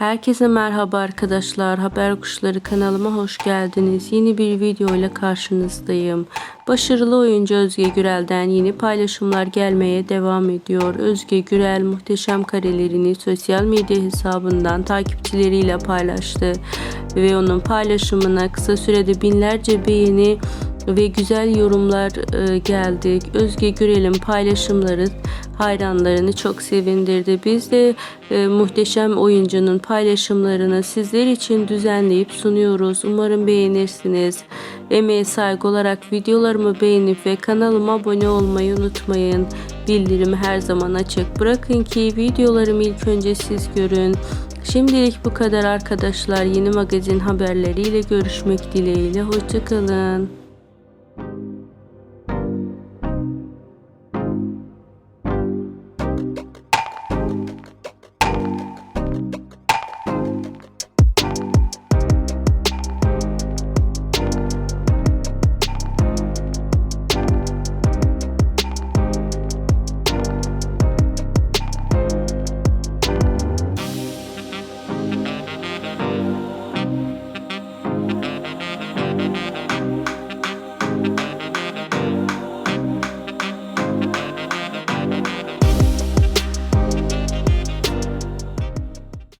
Herkese merhaba arkadaşlar. Haber Kuşları kanalıma hoş geldiniz. Yeni bir video ile karşınızdayım. Başarılı oyuncu Özge Gürel'den yeni paylaşımlar gelmeye devam ediyor. Özge Gürel muhteşem karelerini sosyal medya hesabından takipçileriyle paylaştı. Ve onun paylaşımına kısa sürede binlerce beğeni ve güzel yorumlar e, geldi. Özge Gürel'in paylaşımları hayranlarını çok sevindirdi. Biz de e, muhteşem oyuncunun paylaşımlarını sizler için düzenleyip sunuyoruz. Umarım beğenirsiniz. Emeğe saygı olarak videolarımı beğenip ve kanalıma abone olmayı unutmayın. Bildirim her zaman açık. Bırakın ki videolarımı ilk önce siz görün. Şimdilik bu kadar arkadaşlar. Yeni magazin haberleriyle görüşmek dileğiyle. Hoşçakalın.